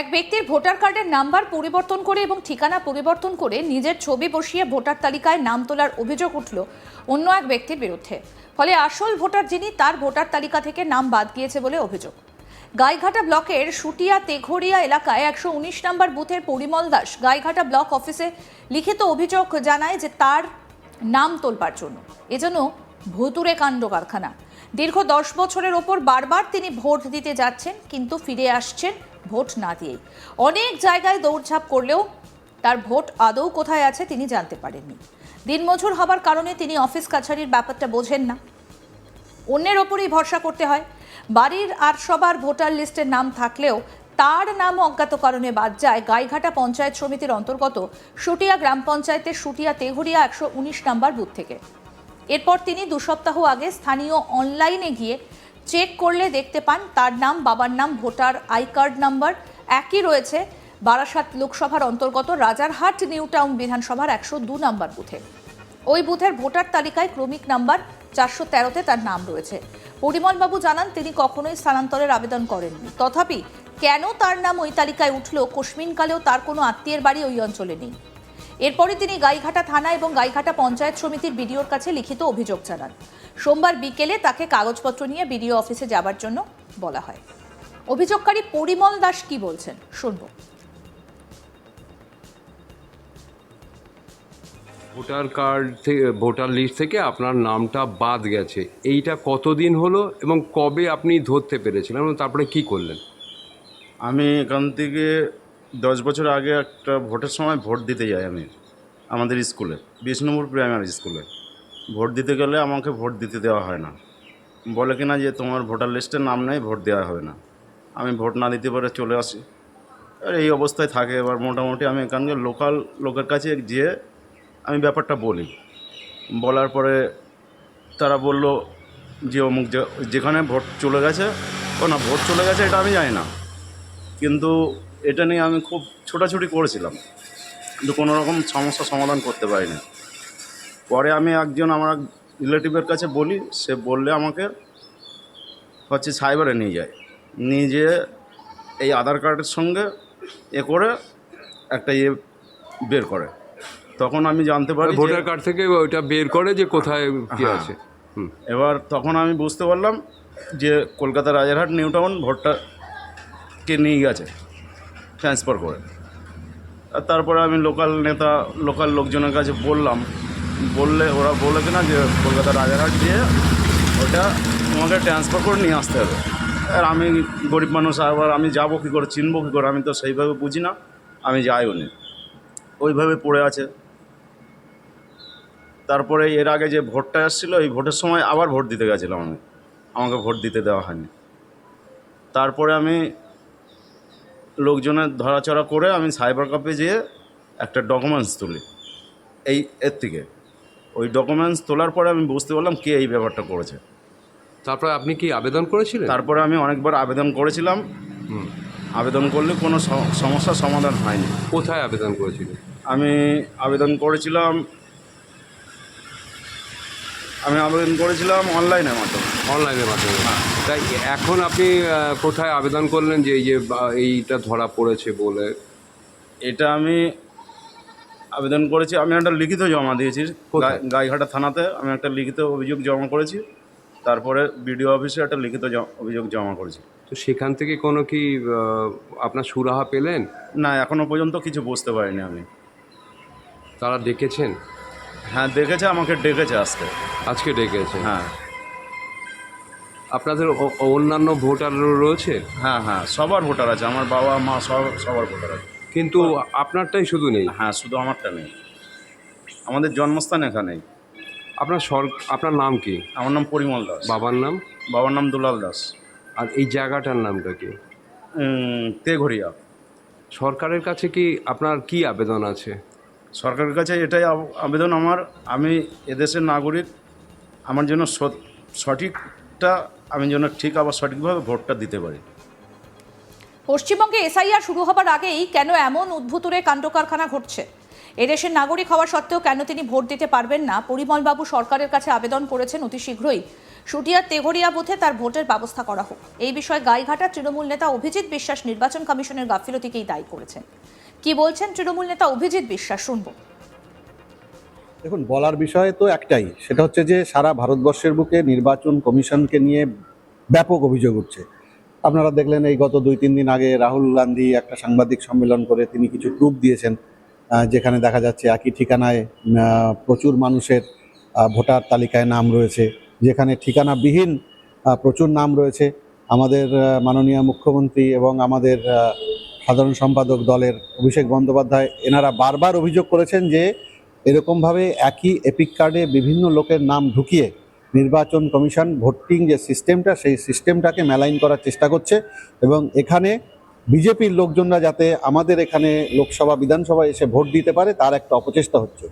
এক ব্যক্তির ভোটার কার্ডের নাম্বার পরিবর্তন করে এবং ঠিকানা পরিবর্তন করে নিজের ছবি বসিয়ে ভোটার তালিকায় নাম তোলার অভিযোগ উঠল অন্য এক ব্যক্তির বিরুদ্ধে। ফলে আসল ভোটার যিনি, তার ভোটার তালিকা থেকে নাম বাদ গিয়েছে বলে অভিযোগ। গাইঘাটা ব্লকের সুটিয়া তেঘরিয়া এলাকায় একশো উনিশ নম্বর বুথের পরিমল দাস গাইঘাটা ব্লক অফিসে লিখিত অভিযোগ জানায় যে তার নাম তোলবার জন্য। এজন্য ভুতুরে কাণ্ড কারখানা। দীর্ঘ দশ বছরের ওপর বারবার তিনি ভোট দিতে যাচ্ছেন, কিন্তু ফিরে আসছেন ভোট না দিয়েই। অনেক জায়গায় দৌড়ঝাঁপ করলেও তার ভোট আদৌ কোথায় আছে তিনি জানতে পারেননি। দিনমজুর হবার কারণে তিনি অফিস কাছারির ব্যাপারটা বোঝেন না। অন্যের ওপরই ভরসা করতে হয়। বাড়ির আর সবার ভোটার লিস্টের নাম থাকলেও তার নাম অজ্ঞাত কারণে বাদ যায় গাইঘাটা পঞ্চায়েত সমিতির অন্তর্গত সুটিয়া গ্রাম পঞ্চায়েতের সুটিয়া তেঘরিয়া একশো উনিশ নম্বর বুথ থেকে। এরপর তিনি দু সপ্তাহ আগে স্থানীয় অনলাইনে গিয়ে চেক করলে দেখতে পান তার নাম, বাবার নাম, ভোটার আই কার্ড নাম্বার একই রয়েছে। বারাসাত লোকসভার অন্তর্গত রাজারহাট নিউ টাউন বিধানসভার একশো দু নম্বর বুথে। ওই বুথের ভোটার তালিকায় ক্রমিক নাম্বার চারশো তেরোতে তার নাম রয়েছে। পরিমলবাবু জানান, তিনি কখনোই স্থানান্তরের আবেদন করেননি। তথাপি কেন তার নাম ওই তালিকায় উঠল, কোশ্মিনকালেও তার কোনো আত্মীয়ের বাড়ি ওই অঞ্চলে নেই। এরপরে তিনি গাইঘাটা থানা এবং গাইঘাটা পঞ্চায়েত সমিতির বিডিওর কাছে লিখিত অভিযোগ জানান। সোমবার বিকেলে তাকে কাগজপত্র নিয়ে বিডিও অফিসে যাবার জন্য বলা হয়। অভিযোগকারী পরিমল দাস কি বলছেন? শুনব। ভোটার কার্ড থেকে ভোটার লিস্ট থেকে আপনার নামটা বাদ গেছে। এইটা কতদিন হলো এবং কবে আপনি ধরতে পেরেছিলেন এবং তারপরে কি করলেন? আমি এখান থেকে দশ বছর আগে একটা ভোটের সময় ভোট দিতে যাই আমি আমাদের স্কুলে বিষ্ণুপুর প্রাইমারি স্কুলে। ভোট দিতে গেলে আমাকে ভোট দিতে দেওয়া হয় না। বলে কিনা যে তোমার ভোটার লিস্টে নাম নেই, ভোট দেওয়া হবে না। আমি ভোট না দিতে পারে চলে আসি। আর এই অবস্থায় থাকে। এবার মোটামুটি আমি এখানকার লোকাল লোকের কাছে গিয়ে আমি ব্যাপারটা বলি। বলার পরে তারা বলল যে অমুক যেখানে ভোট চলে গেছে, ও না, ভোট চলে গেছে এটা আমি জানি না। কিন্তু এটা নিয়ে আমি খুব ছোটাছুটি করেছিলাম। কিন্তু কোনো রকম সমস্যা সমাধান করতে পারিনি। পরে আমি একজন আমার রিলেটিভের কাছে বলি সে বললে আমাকে হচ্ছে সাইবারে নিয়ে যায়। নিয়ে যেয়ে এই আধার কার্ডের সঙ্গে এ করে একটা ইয়ে বের করে। তখন আমি জানতে পারি ভোটার কার্ড থেকে ওইটা বের করে যে কোথায় কি হ্যাঁ। আছে। এবার তখন আমি বুঝতে পারলাম যে কলকাতা রাজারহাট নিউ টাউন ভোটটা কে নিয়ে গেছে ট্রান্সফার করে। আর তারপরে আমি লোকাল নেতা লোকাল লোকজনের কাছে বললাম বললে, ওরা বলে কিনা যে কলকাতা রাজারহাট গিয়ে ওটা তোমাকে ট্রান্সফার করে নিয়ে আসতে হবে। আর আমি গরিব মানুষ, আবার আমি যাব কী করে, চিনবো কী করে, আমি তো সেইভাবে বুঝি না, আমি যাইও নি। ওইভাবে পড়ে আছে। তারপরে এর আগে যে ভোটটা এসেছিল, এই ভোটের সময় আবার ভোট দিতে গেছিলাম আমি। আমাকে ভোট দিতে দেওয়া হয়নি। তারপরে আমি লোকজনের ধরাচড়া করে আমি সাইবার কাপে যেয়ে একটা ডকুমেন্টস তুলি, এই এর থেকে। ওই ডকুমেন্টস তোলার পরে আমি বুঝতে পারলাম কে এই ব্যাপারটা করেছে। তারপরে আপনি কি আবেদন করেছিলেন? তারপরে আমি অনেকবার আবেদন করেছিলাম। আবেদন করলে কোনো সমস্যার সমাধান হয়নি। কোথায় আবেদন করেছিলেন? আমি আবেদন করেছিলাম আমি আবেদন করেছিলাম অনলাইনের মাধ্যমে। অনলাইনের মাধ্যমে। হ্যাঁ। তাই এখন আপনি কোথায় আবেদন করলেন যে এই যে বা- এইটা ধরা পড়েছে বলে? এটা আমি আবেদন করেছি। আমি একটা লিখিত জমা দিয়েছি? গাইঘাটা থানাতে আমি একটা লিখিত অভিযোগ জমা করেছি। তারপরে বিডিও অফিসে একটা লিখিত অভিযোগ জমা করেছি। তো সেখান থেকে কোনো কি আপনার সুরাহা পেলেন? না এখনও পর্যন্ত কিছু বুঝতে পারিনি আমি। তারা ডেকেছেন হ্যাঁ দেখেছে আমাকে ডেকেছে আজকে। আজকে ডেকেছে? হ্যাঁ। আপনাদের অন্যান্য ভোটার রয়েছে? হ্যাঁ হ্যাঁ সবার ভোটার আছে। আমার বাবা মা সব সবার ভোটার আছে। কিন্তু আপনারটাই শুধু নেই। হ্যাঁ শুধু আমারটা নেই। আমাদের জন্মস্থান এখানেই। আপনার সর আপনার নাম কি? আমার নাম পরিমল দাস। বাবার নাম? বাবার নাম দুলাল দাস। আর এই জায়গাটার নামটা কি? তেঘরিয়া সরকারের কাছে কি আপনার কি আবেদন আছে? সরকারের কাছে এটাই আবেদন আমার। আমি এদেশের নাগরিক। আমার জন্য সঠিকটা আমি যেন ঠিক আবার সঠিকভাবে ভোটটা দিতে পারি। পশ্চিমবঙ্গে এসআইআর শুরু হবার আগেই কেন এমন উদ্ভুতুরে কাণ্ড কারখানা ঘটছে এদেশের নাগরিক হওয়া সত্ত্বেও কেন তিনি ভোট দিতে পারবেন না? পরিমলবাবু সরকারের কাছে আবেদন করেছেন অতি শীঘ্রই। সুটিয়ার তেঘরিয়া বুথে তার ভোটের ব্যবস্থা করা হোক। এই বিষয়ে গাইঘাটা তৃণমূল নেতা অভিজিৎ বিশ্বাস নির্বাচন কমিশনের গাফিলতিকেই দায়ী করেছেন। কি বলছেন তৃণমূল নেতা অভিজিৎ বিশ্বাস? শুনব। দেখুন, বলার বিষয় তো একটাই। সেটা হচ্ছে যে সারা ভারতবর্ষের বুকে নির্বাচন কমিশনকে নিয়ে ব্যাপক অভিযোগ উঠছে। আপনারা দেখলেন এই গত দুই, তিন দিন আগে রাহুল গান্ধী একটা সাংবাদিক সম্মেলন করে তিনি কিছু প্রুফ দিয়েছেন যেখানে দেখা যাচ্ছে একই ঠিকানায় প্রচুর মানুষের ভোটার তালিকায় নাম রয়েছে, যেখানে ঠিকানাবিহীন প্রচুর নাম রয়েছে। আমাদের মাননীয় মুখ্যমন্ত্রী এবং আমাদের সাধারণ সম্পাদক দলের অভিষেক বন্দ্যোপাধ্যায়, এনারা বারবার অভিযোগ করেছেন যে এরকমভাবে একই এপিক কার্ডে বিভিন্ন লোকের নাম ঢুকিয়ে নির্বাচন কমিশন ভোটিং যে সিস্টেমটা, সেই সিস্টেমটাকে মেলাইন করার চেষ্টা করছে এবং এখানে বিজেপির লোকজনরা যাতে আমাদের এখানে লোকসভা, বিধানসভায় এসে ভোট দিতে পারে, তার একটা অপচেষ্টা হচ্ছে।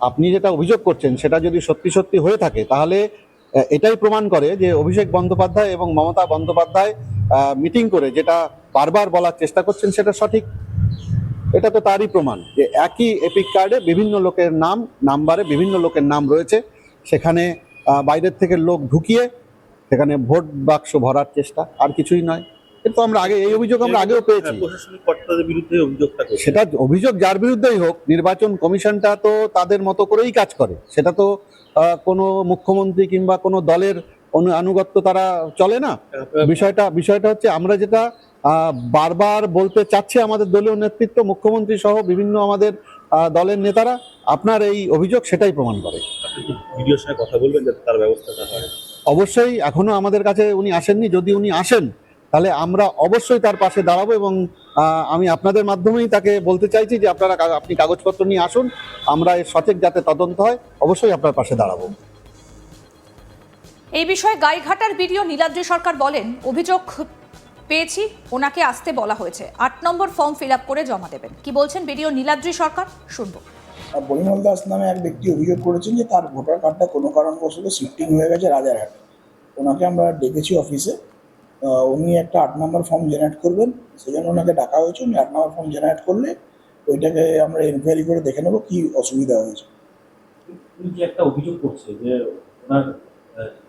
আপনি যেটা অভিযোগ করছেন, সেটা যদি সত্যি সত্যি হয়ে থাকে, তাহলে এটাই প্রমাণ করে যে অভিষেক বন্দ্যোপাধ্যায় এবং মমতা বন্দ্যোপাধ্যায় মিটিং করে যেটা বারবার বলার চেষ্টা করছেন, সেটা সঠিক। এটা তো তারই প্রমাণ যে একই এপিক কার্ডে বিভিন্ন লোকের নাম, নাম্বারে বিভিন্ন লোকের নাম রয়েছে। সেখানে বাইরের থেকে লোক ঢুকিয়ে সেখানে ভোট বাক্স ভরার চেষ্টা আর কিছুই নয়। কিন্তু আমরা আগে এই অভিযোগ আমরা আগেও পেয়েছি। প্রশাসনিক বিরুদ্ধে অভিযোগটা সেটা অভিযোগ যার বিরুদ্ধেই হোক নির্বাচন কমিশনটা তো তাদের মতো করেই কাজ করে। সেটা তো কোনো মুখ্যমন্ত্রী কিংবা কোনো দলের আনুগত্য তারা চলে না। বিষয়টা বিষয়টা হচ্ছে আমরা যেটা বারবার বলতে চাচ্ছি আমাদের দলীয় নেতৃত্ব মুখ্যমন্ত্রী সহ বিভিন্ন আমাদের দলের নেতারা আপনার এই অভিযোগ সেটাই প্রমাণ করে। ভিডিওর সঙ্গে কথা বলবেন যাতে তার ব্যবস্থাটা হয়। অবশ্যই এখনও আমাদের কাছে উনি আসেননি যদি উনি আসেন তাহলে আমরা অবশ্যই তার পাশে দাঁড়াবো এবং আমি আপনাদের মাধ্যমেই তাকে বলতে চাইছি যে আপনারা আপনি কাগজপত্র নিয়ে আসুন আমরা এর সঠিক যাতে তদন্ত হয় অবশ্যই আপনার পাশে দাঁড়াবো। এই বিষয়ে গাইঘাটার বিডিও নীলাদ্রি সরকার বলেন অভিযোগ পেয়েছি ওনাকে আসতে বলা হয়েছে। আট নম্বর ফর্ম ফিল আপ করে জমা দেবেন। কি বলছেন বিডিও নীলাদ্রি সরকার? শুনব। পরিমল দাস নামে এক ব্যক্তি অভিযোগ করেছেন যে তার ভোটার কার্ডটা কোনো কারণবশত শিফটিং হয়ে গেছে রাজারহাটে। ওনাকে আমরা ডেকেছি অফিসে। উনি একটা আট নম্বর ফর্ম জেনারেট করবেন। সেই জন্য ওনাকে ডাকা হয়েছে। উনি আট নম্বর ফর্ম জেনারেট করলে ওইটাকে আমরা এনকোয়ারি করে দেখে নেব কী অসুবিধা হয়েছে। উনি যে একটা অভিযোগ করছে যে ওনার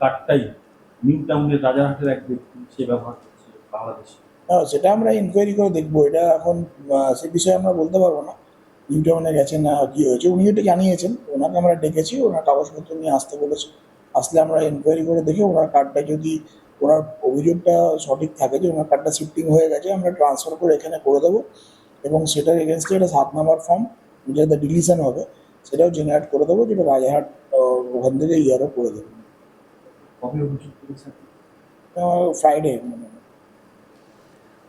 কার্ডটাই নিউ টাউনের রাজারহাটের এক ব্যক্তি সে ব্যবহার করছে বাংলাদেশে। সেটা আমরা ইনকোয়ারি করে দেখব। এটা এখন সে বিষয়ে আমরা বলতে পারব না। নিউটাউনে গেছেন না কী হয়েছে? উনি এটা জানিয়েছেন ওনাকে আমরা ডেকেছি ওনার কাগজপত্র নিয়ে আসতে বলেছি। আসলে আমরা এনকোয়ারি করে দেখি ওনার কার্ডটা যদি ওনার অভিযোগটা সঠিক থাকে যে ওনার কার্ডটা শিফটিং হয়ে গেছে আমরা ট্রান্সফার করে এখানে করে দেবো। এবং সেটার এগেনস্টে একটা সাত নাম্বার ফর্ম যেটা ডিলিশন হবে সেটাও জেনারেট করে দেবো যেটা রাজারহাট আহ, ওখান থেকে ইয়ারও করে দেবো। ফ্রাইডে মানে।